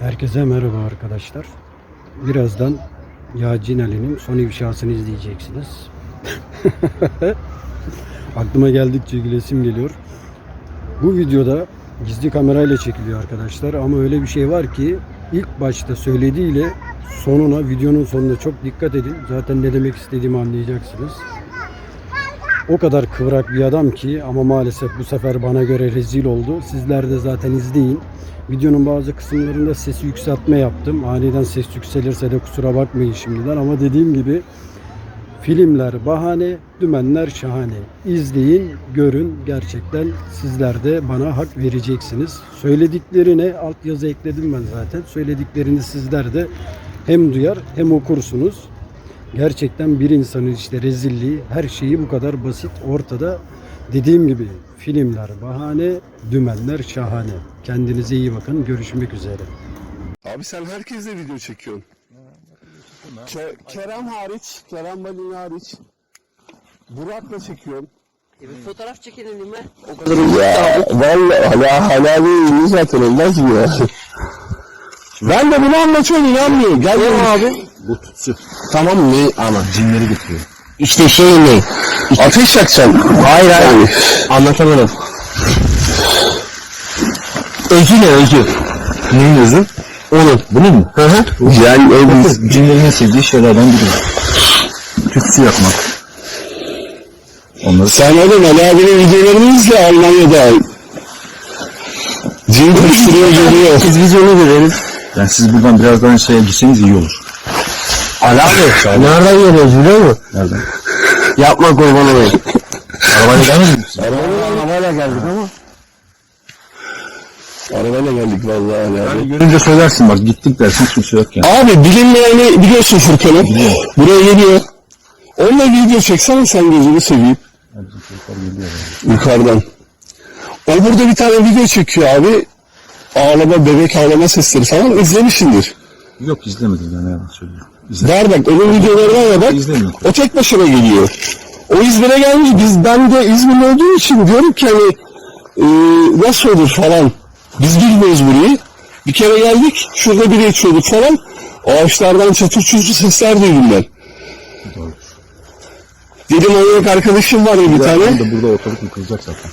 Herkese merhaba arkadaşlar. Birazdan Yacin Ali'nin son ifşasını izleyeceksiniz. Aklıma geldikçe gülesim geliyor. Bu videoda gizli kamerayla çekiliyor arkadaşlar ama öyle bir şey var ki ilk başta söylediğiyle sonuna videonun sonuna çok dikkat edin. Zaten ne demek istediğimi anlayacaksınız. O kadar kıvrak bir adam ki ama maalesef bu sefer bana göre rezil oldu. Sizler de zaten izleyin. Videonun bazı kısımlarında sesi yükseltme yaptım. Aniden ses yükselirse de kusura bakmayın şimdiden ama dediğim gibi filmler bahane, dümenler şahane. İzleyin, görün. Gerçekten sizler de bana hak vereceksiniz. Söylediklerine altyazı ekledim ben zaten. Söylediklerini sizler de hem duyar hem okursunuz. Gerçekten bir insanın işte rezilliği, her şeyi bu kadar basit ortada. Dediğim gibi filmler bahane, dümenler şahane. Kendinize iyi bakın. Görüşmek üzere. Abi sen herkesle video çekiyorsun. Ke- Kerem hariç, Kerem Balin hariç. Burak'la çekiyorsun. E bir fotoğraf çekelim mi? Ya vallahi hala hala değil zaten olmaz mı ya? Ben de bunu anlatıyorum inanmıyor. Gel abi? Bu tutsu. Tamam ne ama cinleri getiriyor. İşte şey ne? Ateş yakacaksın. Hayır hayır. Anlatamadım. Özü ne özü? Neyin özü? Onun. Bunun mu? Hı hı. Yani o cinlerin sevdiği şeylerden biri. Tütsü yakmak. Onları Sen oğlum Ali abinin videolarını izle Almanya'da. Cin kırıştırıyor geliyor. Biz vizyonu göreriz. yani siz buradan biraz daha şeye gitseniz iyi olur. Ali abi. Nereden geliyoruz biliyor musun? Nereden? Yapma kurban olayım. Arabayla gelmedin mi? Arabayla geldik ama. Arabayla geldik vallahi abi. Yani görünce söylersin bak gittik dersin kimse yok yani. Abi bilinmeyeni biliyorsun Furkan'ı. Buraya geliyor. Onunla video çeksene sen gözünü seveyim. Yani yani. Yukarıdan. O burada bir tane video çekiyor abi. Ağlama, bebek ağlama sesleri falan izlemişsindir. Yok izlemedim yani yalan söylüyorum. Bak onun videolarına da bak. O tek başına geliyor. O İzmir'e gelmiş. Biz ben de İzmir'de olduğum için diyorum ki hani e, nasıl olur falan. Biz bilmiyoruz burayı. Bir kere geldik. Şurada biri içiyorduk falan. Ağaçlardan çatır çutur sesler duydum ben. Doğru. Dedim manyak arkadaşım var ya bir tane. da burada ortalık yıkılacak zaten.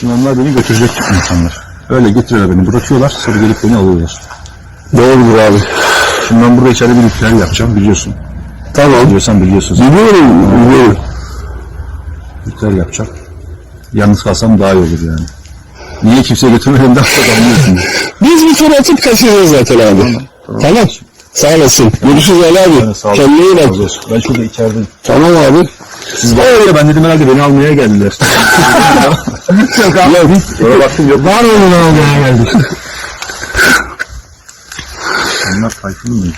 Şimdi onlar beni götürecek insanlar. Öyle getiriyorlar beni bırakıyorlar sonra gelip beni alıyorlar. Doğrudur abi. Şimdi ben burada içeride bir ritüel yapacağım biliyorsun. Tamam. Biliyorsan biliyorsun. Biliyorum, biliyorum. Ritüel yapacağım. Yalnız kalsam daha iyi olur yani. Niye kimseye götürmeden daha çok anlıyorsun. Biz bir tur atıp kaçacağız zaten abi. Tamam. Sağ olasın. Görüşürüz Ali abi. Sağ ol. Kendine iyi bak. Razı olsun. Ben şurada içerideyim. Tamam abi. Siz öyle ben dedim herhalde beni almaya geldiler. Yok abi. Sonra baktım yok. var onu almaya geldik. Onlar Tayfun'un muydu?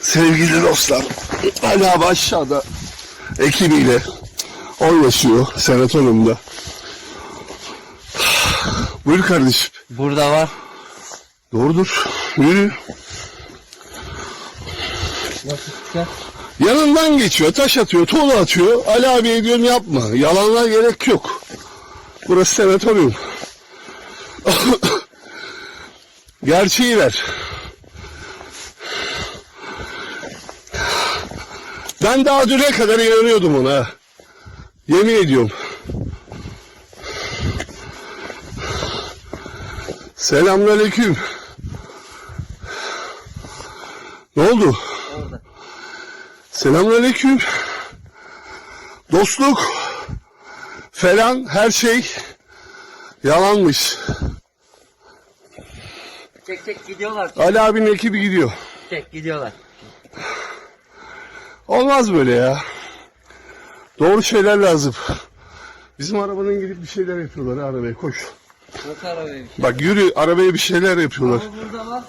Sevgili dostlar. Ali abi aşağıda ekibiyle oynaşıyor senatonumda. Buyur kardeşim. Burada var. Doğrudur. Yürü. Nasıl çıkacak? Yanından geçiyor, taş atıyor, tuğla atıyor. Ali abiye diyorum yapma. Yalanlar gerek yok. Burası sanatorium. Gerçeği ver. Ben daha düne kadar inanıyordum ona. Yemin ediyorum. Selamünaleyküm. Ne oldu? Orada. Selamünaleyküm. Dostluk falan her şey yalanmış. Tek tek gidiyorlar. Ali abinin ekibi gidiyor. Tek gidiyorlar. Olmaz böyle ya. Doğru şeyler lazım. Bizim arabanın gidip bir şeyler yapıyorlar arabaya koş. Nasıl arabaya? Bak yürü arabaya bir şeyler yapıyorlar. Ama burada var.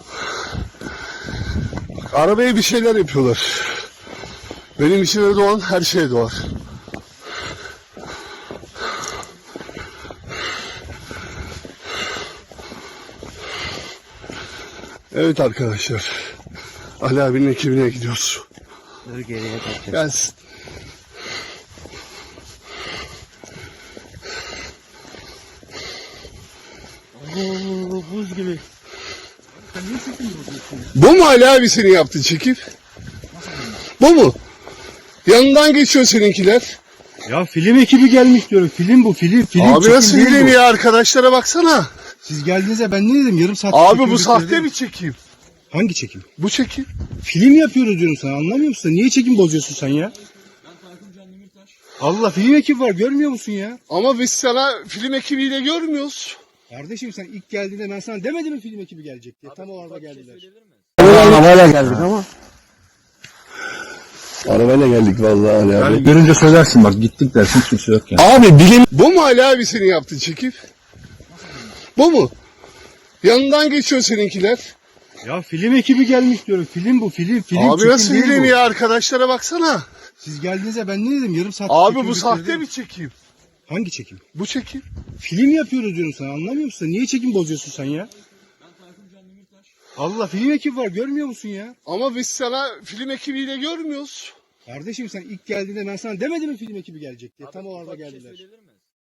Arabaya bir şeyler yapıyorlar. Benim içime doğan her şey doğar. Evet arkadaşlar. Ali abinin ekibine gidiyoruz. Dur geriye kaçacak. Gelsin. Oo, buz buz gibi. Bu mu Ali abi senin yaptığın çekim? Bu mu? Yanından geçiyor seninkiler. Ya film ekibi gelmiş diyorum. Film bu film. film abi çekim nasıl değil film bu. ya arkadaşlara baksana. Siz geldiğinizde ben ne dedim? Yarım saat Abi bu sahte bir çekim. Hangi çekim? Bu çekim. Film yapıyoruz diyorum sana anlamıyor musun? Niye çekim bozuyorsun sen ya? Allah film ekibi var görmüyor musun ya? Ama biz sana film ekibiyle görmüyoruz. Kardeşim sen ilk geldiğinde ben sana demedim mi film ekibi gelecek diye. Tam o arada geldiler. Arabayla geldik ama. Arabayla geldik vallahi Ali abi. Yani görünce söylersin bak gittik dersin kimse yok yani. Abi bilim... Bu mu Ali abi senin yaptığın çekim? Bu mu? Yanından geçiyor seninkiler. Ya film ekibi gelmiş diyorum. Film bu film. film abi çekim nasıl değil film bu. ya arkadaşlara baksana. Siz geldiğinizde ben ne dedim? Yarım saat Abi bu sahte bir çekim. Hangi çekim? Bu çekim. Film yapıyoruz diyorum sana anlamıyor musun? Niye çekim bozuyorsun sen ya? Allah film ekibi var görmüyor musun ya? Ama biz sana film ekibiyle görmüyoruz. Kardeşim sen ilk geldiğinde ben sana demedim mi film ekibi gelecek diye. Tam o arada geldiler.